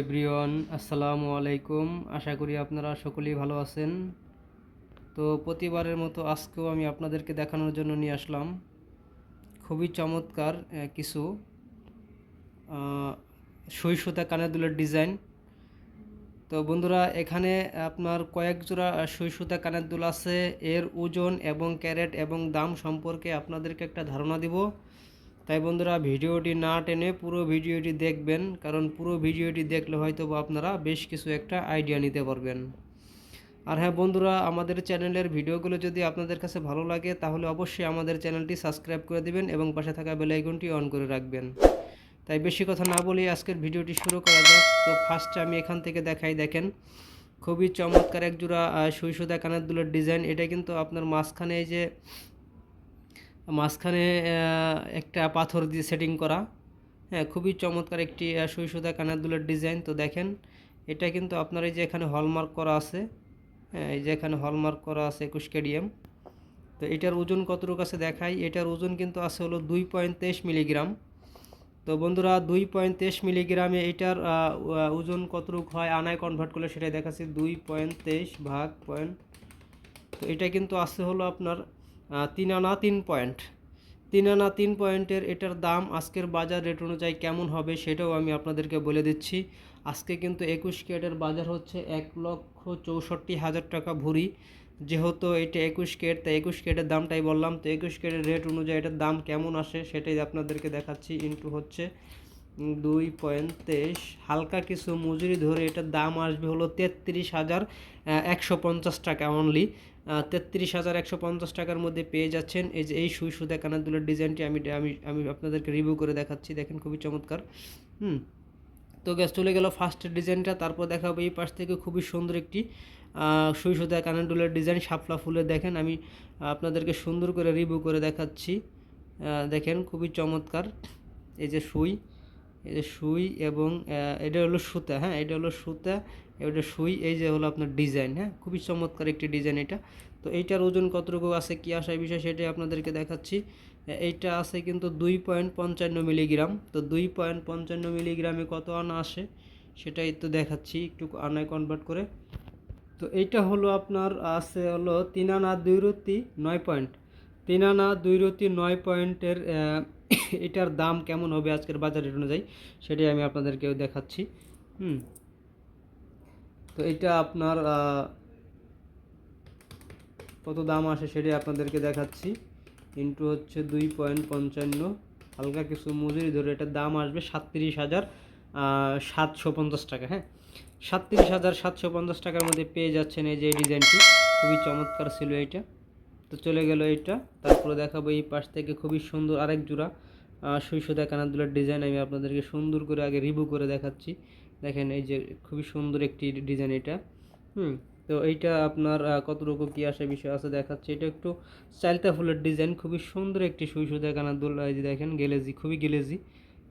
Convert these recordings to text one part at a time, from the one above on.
Everyone, আসসালামু আলাইকুম। আশা করি আপনারা সকলেই ভালো আছেন। তো প্রতিবারের মতো আজকেও আমি আপনাদেরকে দেখানোর জন্য নিয়ে আসলাম। খুবই চমৎকার কিছু সুই সুতা কানের দুলের ডিজাইন। তো বন্ধুরা, এখানে আপনার কয়েক জোড়া কানের দুল আছে। এর ওজন এবং ক্যারেট এবং দাম সম্পর্কে আপনাদেরকে একটা ধারণা দিব। তাই বন্ধুরা ভিডিওটি না টেনে পুরো ভিডিওটি দেখবেন কারণ পুরো ভিডিওটি দেখলে হয়তো আপনারা বেশ কিছু একটা আইডিয়া নিতে পারবেন। আর হ্যাঁ বন্ধুরা আমাদের চ্যানেলের ভিডিওগুলো যদি আপনাদের কাছে ভালো লাগে তাহলে অবশ্যই আমাদের চ্যানেলটি সাবস্ক্রাইব করে দিবেন এবং পাশে থাকা বেল আইকনটি অন করে রাখবেন। তাই বেশি কথা না বলেই আজকের ভিডিওটি শুরু করা যাক। তো ফার্স্টে আমি এখান থেকে দেখাই দেখেন। খুবই চমৎকার এক জোড়া আহ, সুই সুতা কানের দুলের ডিজাইন এটা কিন্তু আপনার মাঝখানে যে মাঝখানে একটা পাথর দিয়ে সেটিং করা। হ্যাঁ খুবই চমৎকার একটি আহ, সুই সুতা কানের দুলের ডিজাইন তো দেখেন এটা কিন্তু আপনার এই যে এখানে হলমার্ক করা আছে হ্যাঁ এই যে এখানে হলমার্ক করা আছে একুশ কেডিএম তো এটার ওজন কতটুকু আছে দেখাই। এটার ওজন কিন্তু আছে হলো দুই পয়েন্ট তেইশ মিলিগ্রাম। তো বন্ধুরা দুই পয়েন্ট তেইশ মিলিগ্রামে এটার ওজন কতটুকু হয় আনায় কনভার্ট করলে সেটাই দেখাচ্ছি। দুই পয়েন্ট তেইশ ভাগ পয়েন্ট তো এটা কিন্তু আছে হলো আপনার তিন আনা তিন পয়েন্ট। তিন আনা তিন পয়েন্টের এটার দাম আজকের বাজার রেট অনুযায়ী কেমন হবে সেটাও আমি আপনাদেরকে বলে দিচ্ছি। আজকে কিন্তু একুশ কেটের বাজার হচ্ছে এক লক্ষ চৌষট্টি হাজার টাকা ভরি। যেহেতু এটা একুশ কেট তাই একুশ কেটের দামটাই বললাম। তো একুশ কেটের রেট অনুযায়ী এটার দাম কেমন আসে সেটাই আপনাদেরকে দেখাচ্ছি। ইন্টু হচ্ছে দুই পয়েন্ট তেইশ, হালকা কিছু মজুরি ধরে এটার দাম আসবে হলো তেত্রিশ হাজার একশো পঞ্চাশ টাকা অনলি তেত্রিশ হাজার একশো পঞ্চাশ টাকার মধ্যে পেয়ে যাচ্ছেন। এই যে এই সুই সুতা কানের দুলের ডিজাইনটি আমি আমি আমি আপনাদেরকে রিভিউ করে দেখাচ্ছি। দেখেন খুবই চমৎকার। হুম। তো গ্যাস চলে গেল ফার্স্ট ডিজাইনটা। তারপর দেখাবো এই পাশ থেকে খুবই সুন্দর একটি সুই সুতা কানের দুলের ডিজাইন। শাপলা ফুলের দেখেন। আমি আপনাদেরকে সুন্দর করে রিভিউ করে দেখাচ্ছি। দেখেন খুবই চমৎকার। এই যে সুই। এই যে সুই এবং এটা হলো সুতা হ্যাঁ? এটা হলো সুতা, এটা সুই, এই যে হলো আপনার ডিজাইন হ্যাঁ? খুবই চমৎকার একটি ডিজাইন এটা। তো এইটার ওজন কতটুকু আছে, কী আসার বিষয় সেটাই আপনাদেরকে দেখাচ্ছি। এইটা আছে কিন্তু দুই পয়েন্ট পঞ্চান্ন মিলিগ্রাম। তো দুই পয়েন্ট পঞ্চান্ন মিলিগ্রামে কত আনা আসে, সেটাই তো দেখাচ্ছি, একটু আনায় কনভার্ট করে। তো এইটা হলো আপনার, আছে হলো তিন আনা দুই রতি নয় পয়েন্ট। তিন আনা দুই রতি নয় পয়েন্টের এটার দাম কেমন হবে আজকের বাজার রেট অনুযায়ী, সেটাই আমি আপনাদেরকে দেখাচ্ছি। হুম। তো এটা আপনার কত দাম আসে সেটাই আপনাদেরকে দেখাচ্ছি। ইন্টু হচ্ছে দুই পয়েন্ট পঞ্চান্ন। হালকা কিছু মজুরি ধরে এটার দাম আসবে সাতত্রিশ হাজার সাতশো পঞ্চাশ টাকা হ্যাঁ? সাতত্রিশ হাজার সাতশো পঞ্চাশ টাকার মধ্যে পেয়ে যাচ্ছেন এই যে ডিজাইনটি। খুবই চমৎকার ছিল এইটা তো চলে গেল এইটা। তারপরে দেখাবো এই পাশ থেকে খুবই সুন্দর আরেক জোড়া সুই সুতা কানাদুলার ডিজাইন আমি আপনাদেরকে সুন্দর করে আগে রিভিউ করে দেখাচ্ছি। দেখেন এই যে খুবই সুন্দর একটি ডিজাইন এটা। হুম, তো এইটা আপনার কতটুকু কী আসে বিষয় আছে দেখাচ্ছে। এটা একটু চালতা ফুলের ডিজাইন খুবই সুন্দর একটি সুই সুতা কানাদুল, এই যে দেখেন গেলেজি, খুবই গেলেজি।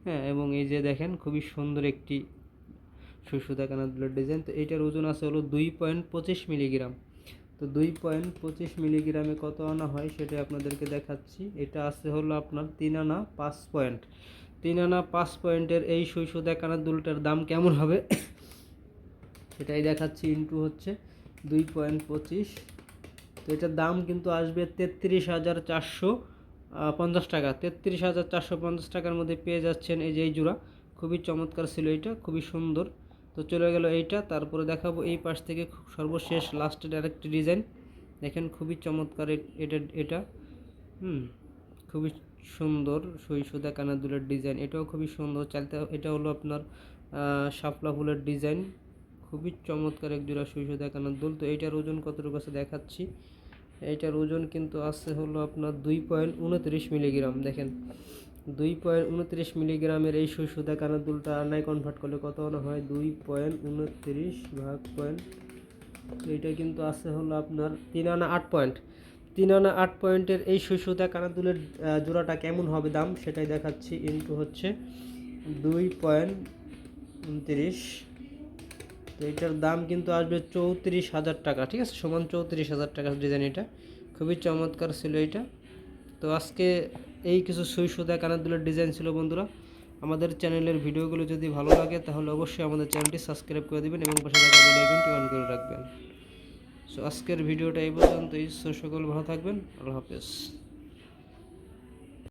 হ্যাঁ এবং এই যে দেখেন খুবই সুন্দর একটি সুই সুতা কানাদুলের ডিজাইন তো এইটার ওজন আছে হলো দুই পয়েন্ট পঁচিশ মিলিগ্রাম। তো দুই পয়েন্ট পঁচিশ মিলিগ্রামে কত আনা হয় সেটা আপনাদেরকে দেখাচ্ছি। এটা আছে হলো আপনার তিন আনা পাঁচ পয়েন্ট তিন আনা পাঁচ পয়েন্টের এই সুই সুতা কানের দুলটার দাম কেমন হবে? সেটাই দেখাচ্ছি ইন্টু হচ্ছে দুই পয়েন্ট পঁচিশ। তো এটার দাম কিন্তু আসবে তেত্রিশ হাজার চারশো পঞ্চাশ টাকা। তেত্রিশ হাজার চারশো পঞ্চাশ টাকার মধ্যে পেয়ে যাচ্ছেন এই যে এই জোড়া। খুবই চমৎকার ছিল এটা, খুবই সুন্দর। তো চলে গেল এইটা, তারপরে দেখাবো এই পাশ থেকে সর্বশেষ লাস্টের আরেকটি ডিজাইন দেখেন খুবই চমৎকার এটা এটা। হুম, খুবই সুন্দর সুই সুতা কানা দুলের ডিজাইন এটাও খুবই সুন্দর। চালতে, এটা হলো আপনার শাপলা ফুলের ডিজাইন খুবই চমৎকার এক জোড়া সুই সুতা কানার দুল তো এইটার ওজন কতটুকু আছে দেখাচ্ছি। এইটার ওজন কিন্তু আছে হলো আপনার দুই পয়েন্ট উনত্রিশ মিলিগ্রাম দেখেন দুই পয়েন্ট উনত্রিশ মিলিগ্রামের এই সুই সুতা কানের দুলটা আনায় কনভার্ট করলে কত হয়? দুই পয়েন্ট উনত্রিশ ভাগ পয়েন্ট। এইটা কিন্তু আছে হলো আপনার তিন আনা আট পয়েন্ট। তিন আনা আট পয়েন্টের এই সুই সুতা কানের দুলের জোড়াটা কেমন হবে দাম সেটাই দেখাচ্ছি। ইন্টু হচ্ছে দুই পয়েন্ট উনত্রিশ। তো এটার দাম কিন্তু আসবে চৌত্রিশ হাজার টাকা, ঠিক আছে? সমান চৌত্রিশ হাজার টাকার ডিজাইন এটা। খুবই চমৎকার ছিল এটা। তো আজকে এই কিছু সুই সুতা কানের দুলের ডিজাইন ছিল বন্ধুরা, আমাদের চ্যানেলের ভিডিওগুলো যদি ভালো লাগে, তাহলে অবশ্যই আমাদের চ্যানেলটি সাবস্ক্রাইব করে দেবেন এবং পাশে থাকা বেল আইকনটি অন করে রাখবেন। সো আজকের ভিডিওটা এই পর্যন্তই। সকল ভালো থাকবেন। আল্লাহ হাফেজ।